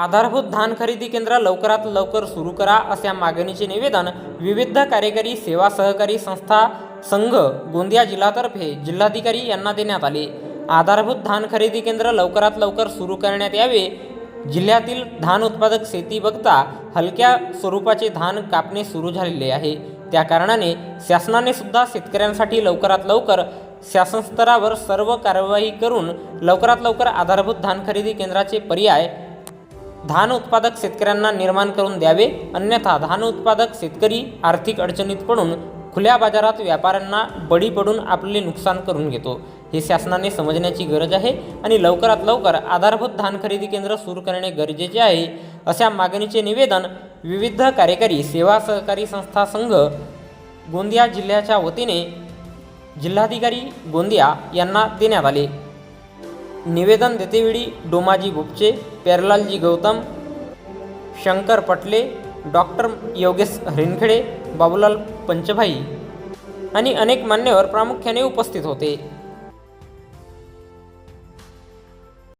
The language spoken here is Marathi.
आधारभूत धान खरेदी केंद्र लवकरात लवकर सुरू करा अशा मागणीचे निवेदन विविध कार्यकारी सेवा सहकारी संस्था संघ गोंदिया जिल्हातर्फे जिल्हाधिकारी यांना देण्यात आले. आधारभूत धान खरेदी केंद्र लवकरात लवकर सुरू करण्यात यावे. जिल्ह्यातील धान उत्पादक शेती बघता हलक्या स्वरूपाचे धान कापणे सुरू झालेले आहे. त्या कारणाने शासनाने सुद्धा शेतकऱ्यांसाठी लवकरात लवकर शासन स्तरावर सर्व कारवाई करून लवकरात लवकर आधारभूत धान खरेदी केंद्राचे पर्याय धान उत्पादक शेतकऱ्यांना निर्माण करून द्यावे अन्यथा धान उत्पादक शेतकरी आर्थिक अडचणीत पडून खुल्या बाजारात व्यापाऱ्यांना बळी पडून आपले नुकसान करून घेतो. हे शासनाने समजण्याची गरज आहे आणि लवकरात लवकर आधारभूत धान खरेदी केंद्र सुरू करणे गरजेचे आहे. अशा मागणीचे निवेदन विविध कार्यकारी सेवा सहकारी संस्था संघ गोंदिया जिल्ह्याच्या वतीने जिल्हाधिकारी गोंदिया यांना देण्यात आले. निवेदन देतेवेळी डोमाजी गुपचे प्यारलालजी गौतम शंकर पटले डॉक्टर योगेश हरिणखेडे बाबूलाल पंचभाई आणि अनेक मान्यवर प्रामुख्याने उपस्थित होते.